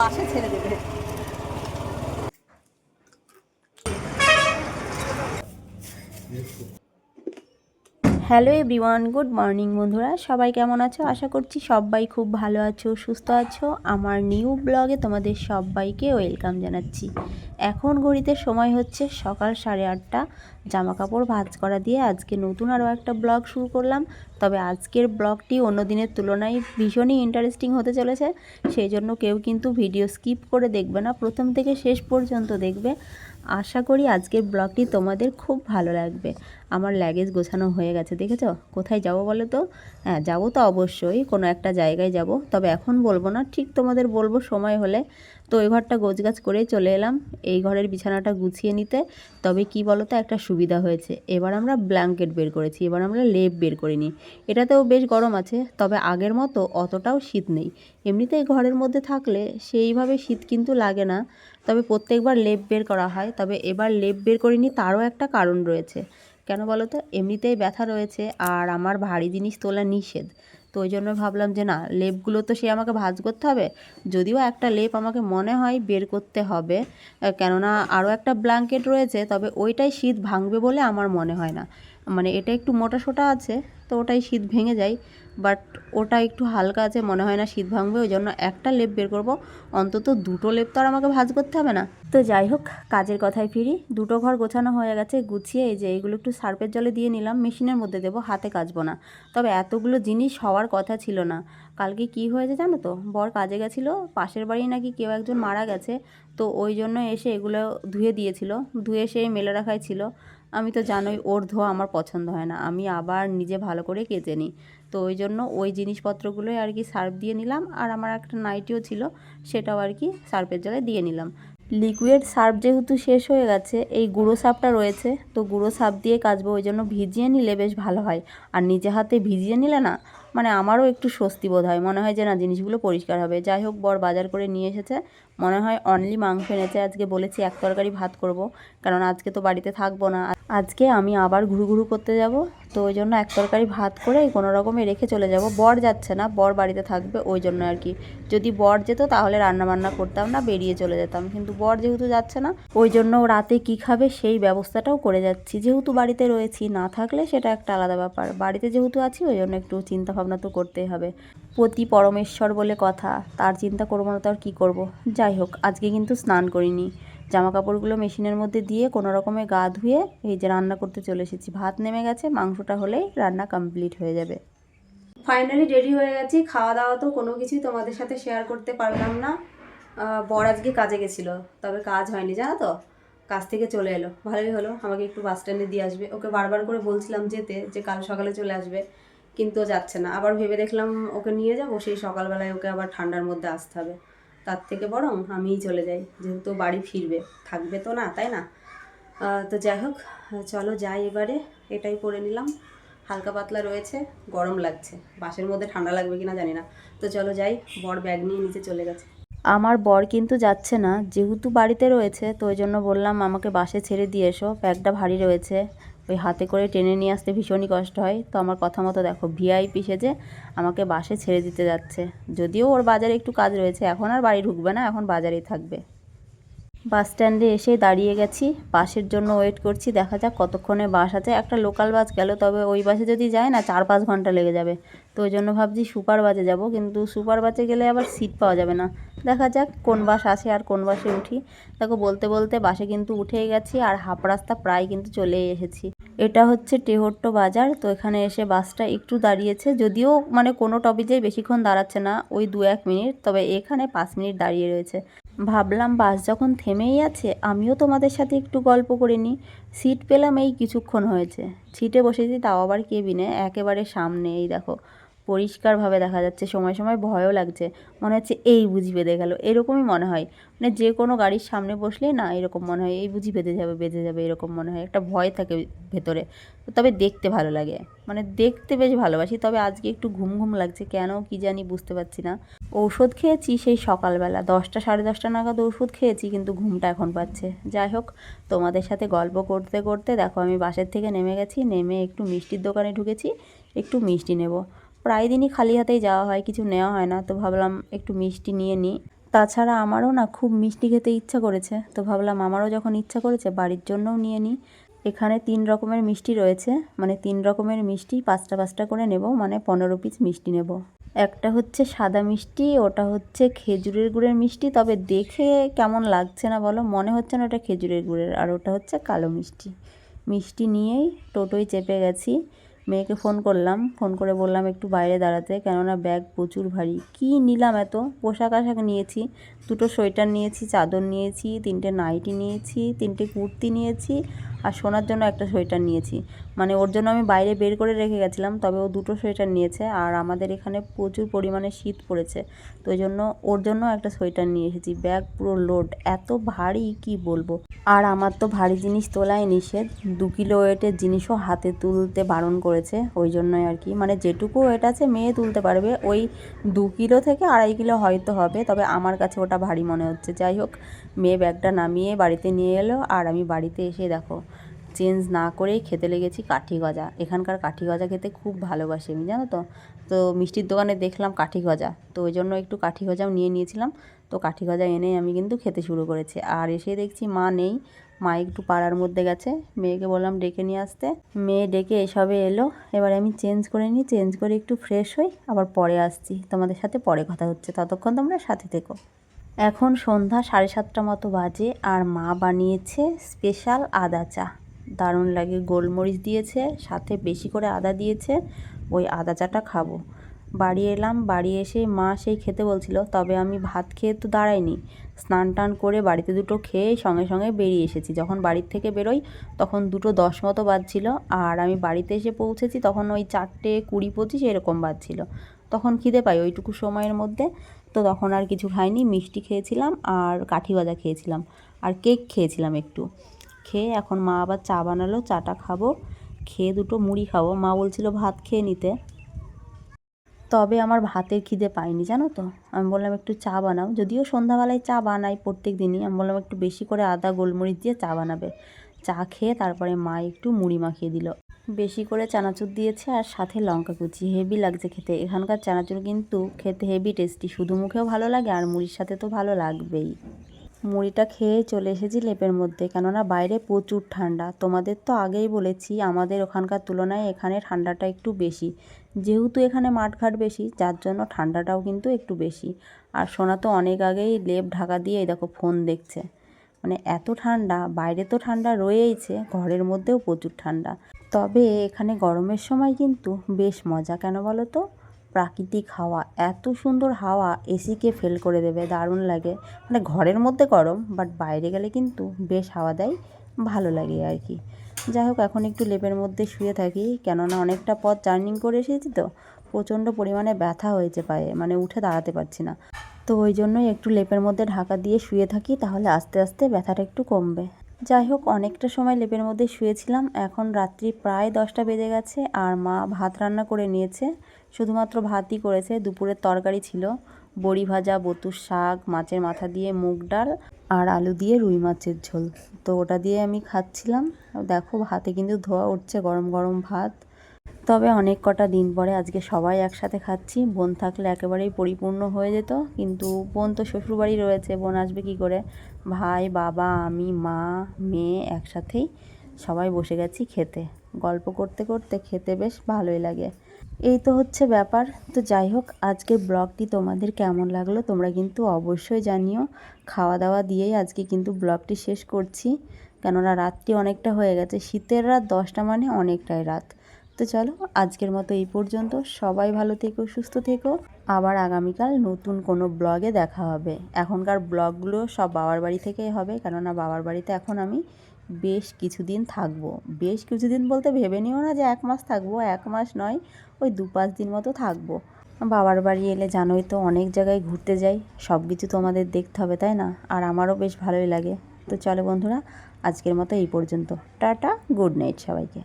পাশে ছেড়ে দেবে হ্যালো এভরিওয়ান, গুড মর্নিং বন্ধুরা। সবাই কেমন আছো? আশা করছি সবাই খুব ভালো আছো, সুস্থ আছো। আমার নিউ ব্লগে তোমাদের সবাইকে ওয়েলকাম জানাচ্ছি। এখন ঘড়িতে সময় হচ্ছে সকাল সাড়ে আটটা। জামা কাপড় ভাঁজ করা দিয়ে আজকে নতুন আরও একটা ব্লগ শুরু করলাম। তবে আজকের ব্লগটি অন্য দিনের তুলনায় ভীষণই ইন্টারেস্টিং হতে চলেছে। সেই জন্য কেউ কিন্তু ভিডিও স্কিপ করে দেখবে না। প্রথম থেকে শেষ পর্যন্ত দেখবে। আশা করি আজকের ব্লগটি তোমাদের খুব ভালো লাগবে। আমার লাগেজ গোছানো হয়ে গেছে, দেখেছ? কোথায় যাব বলো তো? হ্যাঁ যাব তো অবশ্যই, কোনো একটা জায়গায় যাব। তবে এখন বলব না, ঠিক তোমাদের বলব সময় হলে। তো ওই ঘরটা গোছগাছ করেই চলে এলাম, এই ঘরের বিছানাটা গুছিয়ে নিতে। তবে কি বলো তো, একটা সুবিধা হয়েছে। এবার আমরা ব্ল্যাঙ্কেট বের করেছি, এবার আমরা লেপ বের করিনি এটাতেও বেশ গরম আছে, তবে আগের মতো অতটাও শীত নেই। এমনিতেই ঘরের মধ্যে থাকলে সেইভাবে শীত কিন্তু লাগে না, তবে প্রত্যেকবার লেপ বের করা হয়। তবে এবার লেপ বের করিনি তারও একটা কারণ রয়েছে। কেন বলো তো? এমনিতেই ব্যথা রয়েছে আর আমার ভারী জিনিস তোলা নিষেধ। তো ওই জন্য ভাবলাম যে না, লেপগুলো তো সে আমাকে ভাজ করতে হবে। যদিও একটা লেপ আমাকে মনে হয় বের করতে হবে। কেননা আরও একটা ব্ল্যাঙ্কেট রয়েছে, তবে ওইটাই শীত ভাঙবে বলে আমার মনে হয় না। মানে এটা একটু মোটা সোটা আছে, তো ওটাই শীত ভেঙে যায়। বাট ওটা একটু হালকা আছে, মনে হয় না শীত ভাঙবে, ওই জন্য একটা লেপ বের করব। অন্তত দুটো লেপ তো আর আমাকে ভাঁজ করতে হবে না। তো যাই হোক, কাজের কথায় ফিরি। দুটো ঘর গোছানো হয়ে গেছে, গুছিয়ে এই যে এইগুলো একটু সার্পের জলে দিয়ে নিলাম, মেশিনের মধ্যে দেবো, হাতে কাচবো না। তবে এতগুলো জিনিস হওয়ার কথা ছিল না। কালকে কি হয়েছে জানো তো? বর কাজে গেছিল, পাশের বাড়ি নাকি কেউ একজন মারা গেছে, তো ওই জন্য এসে এগুলো ধুয়ে দিয়েছিল। ধুয়ে সে মেলে রাখাই ছিল। আমি তো জানোই ওর ধোয়া আমার পছন্দ হয় না। আমি আবার নিজে ভালো করে কেচে নিই। তো ওই জন্য ওই জিনিসপত্রগুলোই আর কি সার্ফ দিয়ে নিলাম। আর আমার একটা নাইটিও ছিল, সেটাও আর কি সার্ফের জলে দিয়ে নিলাম। লিকুইড সার্ফ যেহেতু শেষ হয়ে গেছে, এই গুঁড়ো সার্ফটা রয়েছে, তো গুঁড়ো সার্ফ দিয়ে কাচবো, ওই জন্য ভিজিয়ে নিলে বেশ ভালো হয়। আর নিজে হাতে ভিজিয়ে নিলে না মানে আমারও একটু স্বস্তি বোধ হয়। মনে হয় যে না, জিনিসগুলো পরিষ্কার হবে। যাই হোক, বর বাজার করে নিয়ে এসেছে। মনে হয় অনলি মাংস এনেছে। আজকে বলেছি এক তরকারি ভাত করব। কারণ আজকে তো বাড়িতে থাকব না। আজকে আমি আবার ঘুরু ঘুরু করতে যাব। তো ওই জন্য এক তরকারি ভাত করে কোনো রকমে রেখে চলে যাব। বর যাচ্ছে না, বর বাড়িতে থাকবে ওই জন্য আর কি। যদি বর যেত তাহলে রান্না বান্না করতাম না, বেরিয়ে চলে যেতাম। কিন্তু বর যেহেতু যাচ্ছে না, ওই জন্য রাতে কি খাবে সেই ব্যবস্থাটাও করে যাচ্ছি। যেহেতু বাড়িতে রয়েছি, না থাকলে সেটা একটা আলাদা ব্যাপার। বাড়িতে যেহেতু আছি, ওই জন্য একটু চিন্তা ভাবনা তো করতেই হবে। পতি পরমেশ্বর বলে কথা, তার চিন্তা করব না তো আর কী করব? যাই হোক, আজকে কিন্তু স্নান করিনি। জামা কাপড়গুলো মেশিনের মধ্যে দিয়ে কোনো রকমে গা ধুয়ে এই যে রান্না করতে চলে এসেছি। ভাত নেমে গেছে, মাংসটা হলেই রান্না কমপ্লিট হয়ে যাবে। ফাইনালি রেডি হয়ে গেছি। খাওয়া দাওয়া তো কোনো কিছুই তোমাদের সাথে শেয়ার করতে পারলাম না। বর আজকে কাজে গেছিল, তবে কাজ হয়নি, জানো তো? কাজ থেকে চলে এলো। ভালোই হলো, আমাকে একটু বাস স্ট্যান্ডে দিয়ে আসবে। ওকে বারবার করে বলছিলাম যেতে, যে কাল সকালে চলে আসবে। কিন্তু যাচ্ছে না। আবার ভেবে দেখলাম ওকে নিয়ে যাব, সেই সকালবেলায় ওকে আবার ঠান্ডার মধ্যে আসতে হবে। তার থেকে বরং আমিই চলে যাই, যেহেতু বাড়ি ফিরবে। থাকবে তো না, তাই না? তো যাই হোক, চলো যাই এবারে। এটাই পরে নিলাম। হালকা পাতলা রয়েছে, গরম লাগছে। বাসের মধ্যে ঠান্ডা লাগবে কিনা জানি না। তো চলো যাই, বর ব্যাগ নিয়ে নিচে চলে গেছে। আমার বর কিন্তু যাচ্ছে না, যেহেতু বাড়িতে রয়েছে, তো ওই জন্য বললাম আমাকে বাসে ছেড়ে দিয়ে এসো। ব্যাগটা ভারী রয়েছে। ওই হাতে করে টেনে নিয়ে আসতে ভীষণই কষ্ট হয়। তো আমার কথা মতো দেখো ভিআইপি সেজে আমাকে বাসে ছেড়ে দিতে যাচ্ছে। যদিও ওর বাজারে একটু কাজ রয়েছে, এখন আর বাড়ি ঢুকবে না, এখন বাজারেই থাকবে। বাস স্ট্যান্ডে এসে দাঁড়িয়ে গেছি। বাসের জন্য ওয়েট করছি, দেখা যাক কতক্ষণে বাস আছে। একটা লোকাল বাস গেল, তবে ওই বাসে যদি যায় না চার পাঁচ ঘণ্টা লেগে যাবে। তো ওই জন্য ভাবছি সুপার বাসে যাব, কিন্তু সুপার বাসে গেলে আবার সিট পাওয়া যাবে না। দেখা যাক কোন বাস আসে আর কোন বাসে উঠি। দেখো, বলতে বলতে বাসে কিন্তু উঠেই গেছি, আর হাফ রাস্তা প্রায় কিন্তু চলেই এসেছি। এটা হচ্ছে টেহট্ট বাজার, তো এখানে এসে বাসটা একটু দাঁড়িয়েছে। যদিও মানে কোনো টপিজেই বেশিক্ষণ দাঁড়াচ্ছে না, ওই দু এক মিনিট, তবে এখানে পাঁচ মিনিট দাঁড়িয়ে রয়েছে। ভাবলাম বাস যখন থেমেই আছে, আমিও তোমাদের সাথে একটু গল্প করে নিই। সিট পেলাম এই কিছুক্ষণ হয়েছে। সিটে বসেছি, তাও আবার কেবিনে, একেবারে সামনে, এই দেখো। পরিষ্কারভাবে দেখা যাচ্ছে, সময় সময় ভয়ও লাগছে। মনে হচ্ছে এই বুঝি বেঁধে গেল। এরকমই মনে হয়। মানে যে কোনো গাড়ির সামনে বসলেই না এরকম মনে হয়, এই বুঝি বেঁধে যাবে বেঁধে যাবে, এরকম মনে হয়। একটা ভয় থাকে ভেতরে। তবে দেখতে ভালো লাগে। মানে দেখতে বেশ ভালোবাসি। তবে আজকে একটু ঘুম ঘুম লাগছে। কেন কি জানি বুঝতে পারছি না। ঔষধ খেয়েছি সেই সকালবেলা। দশটা, সাড়ে দশটা নাগাদ ওষুধ খেয়েছি, কিন্তু ঘুমটা এখন পাচ্ছে। যাই হোক, তোমাদের সাথে গল্প করতে করতে দেখো, আমি বাসের থেকে নেমে গেছি। নেমে একটু মিষ্টির দোকানে ঢুকেছি। একটু মিষ্টি নেব। প্রায় দিনই খালি হাতেই যাওয়া হয়, কিছু নেওয়া হয় না। তো ভাবলাম একটু মিষ্টি নিয়ে নিই। তাছাড়া আমারও না খুব মিষ্টি খেতে ইচ্ছা করেছে। তো ভাবলাম আমারও যখন ইচ্ছা করেছে বাড়ির জন্যও নিয়ে নিই। এখানে তিন রকমের মিষ্টি রয়েছে। মানে তিন রকমের মিষ্টি, পাঁচটা পাঁচটা করে নেব। মানে পনেরো পিস মিষ্টি নেব। একটা হচ্ছে সাদা মিষ্টি, ওটা হচ্ছে খেজুরের গুড়ের মিষ্টি। তবে দেখে কেমন লাগছে না বলো, মনে হচ্ছে না ওটা খেজুরের গুড়ের। আর ওটা হচ্ছে কালো মিষ্টি। মিষ্টি নিয়েই টোটোয় চেপে গেছি। মেয়েকে ফোন করলাম। ফোন করে বললাম, একটু বাইরে দাঁড়াতে। কেননা ব্যাগ প্রচুর ভারী। কি নিলাম এত? পোশাক আশাক নিয়েছি, দুটো সোয়েটার নিয়েছি, চাদর নিয়েছি, তিনটে নাইটি নিয়েছি, তিনটে কুর্তি নিয়েছি, আর সোনার জন্য একটা সোয়েটার নিয়েছি। মানে ওর জন্য আমি বাইরে বের করে রেখে গেছিলাম, তবে ও দুটো সোয়েটার নিয়েছে আর আমাদের এখানে প্রচুর পরিমাণে শীত পড়েছে, তো ওই জন্য ওর জন্য একটা সোয়েটার নিয়ে এসেছি। ব্যাগ পুরো লোড, এত ভারী কি বলব? আর আমার তো ভারী জিনিস তোলায় নিষেধ, দু কিলো ওয়েটের জিনিসও হাতে তুলতে বারণ করেছে, ওই জন্যই আর কি। মানে যেটুকু ওয়েট আছে মেয়ে তুলতে পারবে, ওই দু কিলো থেকে আড়াই কিলো হয়তো হবে, তবে আমার কাছে ওটা ভারী মনে হচ্ছে। যাই হোক, মেয়ে ব্যাগটা নামিয়ে বাড়িতে নিয়ে এলো, আর আমি বাড়িতে এসে দেখো চেঞ্জ না করেই খেতে লেগেছি কাঠি গজা। এখানকার কাঠি গজা খেতে খুব ভালোবাসি আমি, জানো তো? তো মিষ্টির দোকানে দেখলাম কাঠি গজা। তো ওই জন্য একটু কাঠি গজাও নিয়ে নিয়েছিলাম। তো কাঠি গজা এনে আমি কিন্তু খেতে শুরু করেছি। আর এসে দেখছি মা নেই। মা একটু পাড়ার মধ্যে গেছে। মেয়েকে বললাম, ডেকে নিয়ে আসতে। মেয়ে ডেকে এসবে এলো। এবার আমি চেঞ্জ করে নিই। চেঞ্জ করে একটু ফ্রেশ হই। আবার পরে আসছি। তোমাদের সাথে পরে কথা হচ্ছে। ততক্ষণ তোমরা সাথে থেকো। এখন সন্ধ্যা সাড়ে সাতটা মতো বাজে। আর মা বানিয়েছে স্পেশাল আদা চা। দারুণ লাগে। গোলমরিচ দিয়েছে, সাথে বেশি করে আদা দিয়েছে, ওই আদা চাটা খাব। বাড়ি এলাম, বাড়ি এসে মা সেই খেতে বলছিল, তবে আমি ভাত খেয়ে তো দাঁড়াইনি। স্নান টান করে বাড়িতে দুটো খেয়ে সঙ্গে সঙ্গে বেরিয়ে এসেছি। যখন বাড়ির থেকে বেরোই, তখন দুটো দশ মতো বাজছিল, আর আমি বাড়িতে এসে পৌঁছেছি, তখন ওই চারটে কুড়ি পঁচিশ এরকম বাজছিল। তখন খিদে পাই ওইটুকু সময়ের মধ্যে, তো তখন আর কিছু খাইনি, মিষ্টি খেয়েছিলাম আর কাঠি গজা খেয়েছিলাম। আর কেক খেয়েছিলাম একটু। খেয়ে এখন মা আবার চা বানালো, চাটা খাব, খেয়ে দুটো মুড়ি খাব। মা বলছিল ভাত খেয়ে নিতে। তবে আমার ভাতের খিদে পাইনি জানো তো? আমি বললাম, একটু চা বানাও। যদিও সন্ধ্যাবেলায় চা বানাই প্রত্যেক দিনই। আমি বললাম, একটু বেশি করে আদা, গোলমরিচ দিয়ে চা বানাবে। চা খেয়ে তারপরে মা একটু মুড়ি মাখিয়ে দিল। বেশি করে চানাচুর দিয়েছে আর সাথে লঙ্কা কুচি। হেভি লাগছে খেতে। এখানকার চানাচুর কিন্তু খেতে হেভি টেস্টি। শুধু মুখেও ভালো লাগে আর মুড়ির সাথে তো ভালো লাগবেই। মুড়িটা খেয়ে চলে এসেছি লেপের মধ্যে। কেননা বাইরে প্রচুর ঠান্ডা। তোমাদের তো আগেই বলেছি, আমাদের ওখানকার তুলনায় এখানে ঠান্ডাটা একটু বেশি। যেহেতু এখানে মাঠঘাট বেশি, যার জন্য ঠান্ডাটাও কিন্তু একটু বেশি। আর সোনা তো অনেক আগেই লেপ ঢাকা দিয়ে দেখো ফোন দেখছে। মানে এত ঠান্ডা, বাইরে তো ঠান্ডা রয়েইছে, ঘরের মধ্যেও প্রচুর ঠান্ডা। তবে এখানে গরমের সময় কিন্তু বেশ মজা, কেন বলো তো? প্রাকৃতিক হাওয়া। এত সুন্দর হাওয়া এসিকে ফেল করে দেবে, দারুণ লাগে। মানে ঘরের মধ্যে গরম বাট বাইরে গেলে কিন্তু বেশ হাওয়া দেয়, ভালো লাগে আর কি। যাই হোক, এখন একটু লেপের মধ্যে শুয়ে থাকি, কেননা অনেকটা পথ জার্নিং করে এসেছি তো, প্রচণ্ড পরিমাণে ব্যথা হয়েছে পায়ে মানে উঠে দাঁড়াতে পারছি না। তো ওই জন্যই একটু লেপের মধ্যে ঢাকা দিয়ে শুয়ে থাকি, তাহলে আস্তে আস্তে ব্যথাটা একটু কমবে। যাই হোক, অনেকটা সময় লেপের মধ্যে শুয়েছিলাম। এখন রাত্রি প্রায় দশটা বেজে গেছে আর মা ভাত রান্না করে নিয়েছে। শুধুমাত্র ভাতই করেছে। দুপুরের তরকারি ছিল। বড়ি ভাজা বতুর শাক, মাছের মাথা দিয়ে মুগ ডাল আর আলু দিয়ে রুই মাছের ঝোল। তো ওটা দিয়ে আমি খাচ্ছিলাম। দেখো, ভাতে কিন্তু ধোয়া উঠছে গরম গরম ভাত। তবে অনেক কটা দিন পরে আজকে সবাই একসাথে খাচ্ছি। বোন থাকলে একেবারেই পরিপূর্ণ হয়ে যেত। কিন্তু বোন তো শ্বশুরবাড়ি রয়েছে, বোন আসবে কি করে? ভাই, বাবা, আমি, মা, মেয়ে একসাথেই সবাই বসে গেছি খেতে। গল্প করতে করতে খেতে বেশ ভালোই লাগে। এই তো হচ্ছে ব্যাপার। তো যাই হোক, আজকের ব্লগটি তোমাদের কেমন লাগল তোমরা কিন্তু অবশ্যই জানিও। খাওয়া দাওয়া দিয়েই আজকে কিন্তু ব্লগটি শেষ করছি। কেননা রাতটি অনেকটা হয়ে গেছে। শীতের রাত দশটা মানে অনেকটাই রাত। তো চলো, আজকের মতো এই পর্যন্ত। সবাই ভালো থেকো, সুস্থ থেকো। আবার আগামীকাল নতুন কোনো ব্লগে দেখা হবে। এখনকার ব্লগগুলো সব বাবার বাড়ি থেকেই হবে, কেননা বাবার বাড়িতে এখন আমি বেশ কিছুদিন থাকব। বেশ কিছুদিন বলতে ভেবে নিও না যে এক মাস থাকব, এক মাস নয়, ওই দু পাঁচ দিন মতো থাকব। বাবার বাড়ি এলে জানোই তো অনেক জায়গায় ঘুরতে যাই, সব কিছু তোমাদের দেখতে হবে, তাই না? আর আমারও বেশ ভালোই লাগে। তো চলো বন্ধুরা, আজকের মতো এই পর্যন্ত। টাটা, গুড নাইট সবাইকে।